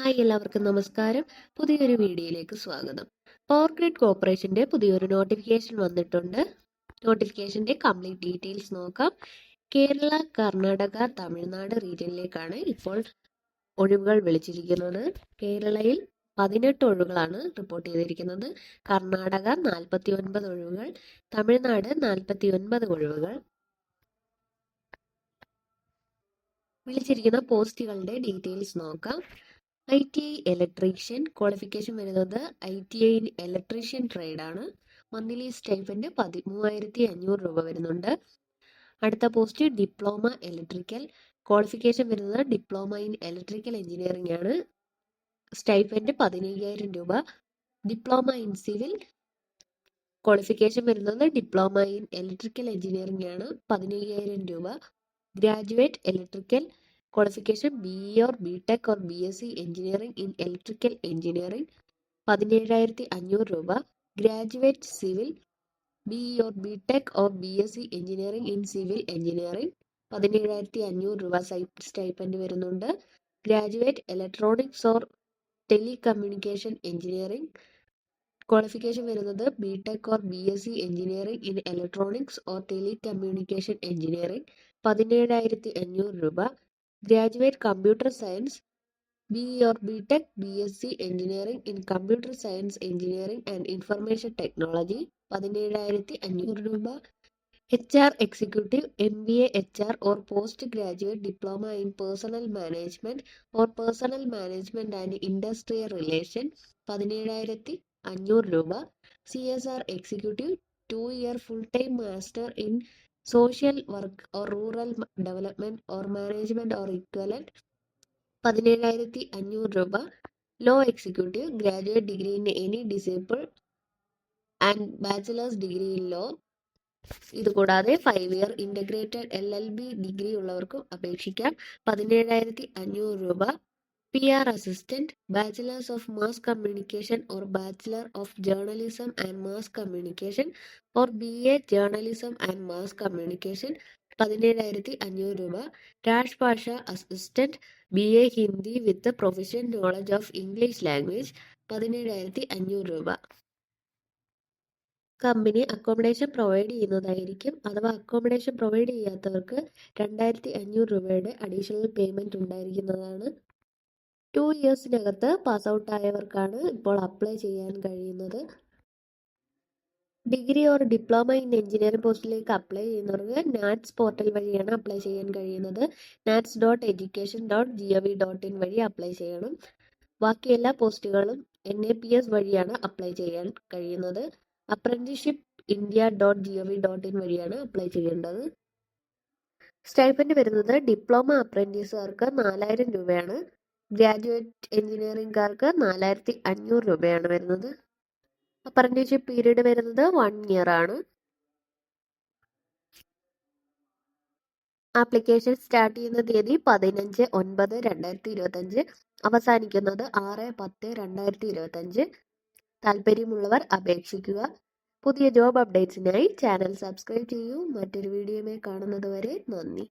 Hi എല്ലാവർക്കും നമസ്കാരം. പുതിയൊരു വീഡിയോയിലേക്ക് സ്വാഗതം. പവർ ഗ്രിഡ് കോർപ്പറേഷന്റെ പുതിയൊരു നോട്ടിഫിക്കേഷൻ വന്നിട്ടുണ്ട്. നോട്ടിഫിക്കേഷന്റെ കംപ്ലീറ്റ് ഡീറ്റെയിൽസ് നോക്കാം. കേരള കർണാടക തമിഴ്നാട് റീജിയനിലേക്കാണ് ഇപ്പോൾ ഒഴിവുകൾ വിളിച്ചിരിക്കുന്നത്. കേരളയിൽ പതിനെട്ട് ഒഴിവുകളാണ് റിപ്പോർട്ട് ചെയ്തിരിക്കുന്നത്. കർണാടക നാൽപ്പത്തി ഒൻപത് ഒഴിവുകൾ തമിഴ്നാട് നാൽപ്പത്തി ഒൻപത് ഒഴിവുകൾ. വിളിച്ചിരിക്കുന്ന പോസ്റ്റുകളുടെ ഡീറ്റെയിൽസ് നോക്കാം. I T I electrician qualification വരുന്നത് I T I electrician trade ആണ്. മന്ത്ലി പതി പതിമൂവായിരത്തി അഞ്ഞൂറ് രൂപ വരുന്നുണ്ട്. അടുത്ത പോസ്റ്റ് ഡിപ്ലോമ ഇലക്ട്രിക്കൽ ക്വാളിഫിക്കേഷൻ വരുന്നത് ഡിപ്ലോമ ഇൻ ഇലക്ട്രിക്കൽ എഞ്ചിനീയറിംഗ് ആണ്. സ്റ്റൈഫന്റ് പതിനയ്യായിരം രൂപ. ഡിപ്ലോമ ഇൻ സിവിൽ ക്വാളിഫിക്കേഷൻ വരുന്നത് ഡിപ്ലോമ ഇൻ ഇലക്ട്രിക്കൽ എഞ്ചിനീയറിംഗ് ആണ്. പതിനയ്യായിരം രൂപ. Graduate electrical qualification B E or B tech or B S C engineering in electrical engineering പതിനേഴായിരത്തി അഞ്ഞൂറ് രൂപ. Graduate civil B E or B tech or B S C engineering in civil engineering പതിനേഴായിരത്തി അഞ്ഞൂറ് രൂപ site stipend വരുന്നുണ്ട്. Graduate electronics or telecommunication engineering qualification വരുന്നത് B tech or B S C engineering in electronics or telecommunication engineering പതിനേഴായിരത്തി അഞ്ഞൂറ് രൂപ. B or B tech B S C engineering in computer science engineering and information technology പതിനേഴായിരത്തി അഞ്ഞൂറ് രൂപ H R executive M B A H R or post graduate diploma in personal management or personal management and industrial relation പതിനേഴായിരത്തി അഞ്ഞൂറ് രൂപ. C S R executive two year full time master in social work or rural development or management or equivalent പതിനേഴായിരത്തി അഞ്ഞൂറ് രൂപ. Law executive graduate degree in any disable and bachelor's degree in law ഇത് കൂടാതെ five year integrated L L B degree ഉള്ളവർക്കും അപേക്ഷിക്കാം. പതിനേഴായിരത്തി അഞ്ഞൂറ് രൂപ. Assistant bachelor's of mass communication or bachelor of journalism and mass communication or B A journalism and mass communication പതിനേഴായിരത്തി അഞ്ഞൂറ് രൂപ. Rajbhasha assistant B A Hindi with profession knowledge of English language പതിനേഴായിരത്തി അഞ്ഞൂറ് രൂപ. കമ്പനി അക്കോമഡേഷൻ പ്രൊവൈഡ് ചെയ്യുന്നതായിരിക്കും. അഥവാ accommodation provide ചെയ്യാത്തവർക്ക് രണ്ടായിരത്തി അഞ്ഞൂറ് രൂപയുടെ അഡീഷണൽ പേയ്മെന്റ് ഉണ്ടായിരിക്കുന്നതാണ്. ടു ഇയേഴ്സിനകത്ത് പാസ് ഔട്ട് ആയവർക്കാണ് ഇപ്പോൾ അപ്ലൈ ചെയ്യാൻ കഴിയുന്നത്. Degree or diploma in engineering പോസ്റ്റിലേക്ക് അപ്ലൈ ചെയ്യുന്നവർക്ക് നാറ്റ്സ് പോർട്ടൽ വഴിയാണ് അപ്ലൈ ചെയ്യാൻ കഴിയുന്നത്. NATS dot education dot G O V dot in വഴി അപ്ലൈ ചെയ്യണം. ബാക്കി എല്ലാ പോസ്റ്റുകളും എൻ എ പി എസ് വഴിയാണ് അപ്ലൈ ചെയ്യാൻ കഴിയുന്നത്. Apprenticeship India dot G O V dot in വഴിയാണ് അപ്ലൈ ചെയ്യേണ്ടത്. സ്റ്റൈപ്പൻഡ് വരുന്നത് ഡിപ്ലോമ അപ്രന്റീസുകാർക്ക് നാലായിരം രൂപയാണ്. ഗ്രാജുവേറ്റ് എഞ്ചിനീയറിംഗുകാർക്ക് നാലായിരത്തി അഞ്ഞൂറ് രൂപയാണ് വരുന്നത്. അപ്രന്റീസ്ഷിപ്പ് പീരീഡ് വരുന്നത് വൺ ഇയർ ആണ്. ആപ്ലിക്കേഷൻ സ്റ്റാർട്ട് ചെയ്യുന്ന തീയതി പതിനഞ്ച് ഒൻപത് രണ്ടായിരത്തി ഇരുപത്തഞ്ച് അവസാനിക്കുന്നത് ആറ് പത്ത് രണ്ടായിരത്തി ഇരുപത്തഞ്ച് താല്പര്യമുള്ളവർ അപേക്ഷിക്കുക. പുതിയ ജോബ് അപ്ഡേറ്റ്സിനായി ചാനൽ സബ്സ്ക്രൈബ് ചെയ്യൂ. മറ്റൊരു വീഡിയോയുമായി കാണുന്നത് വരെ നന്ദി.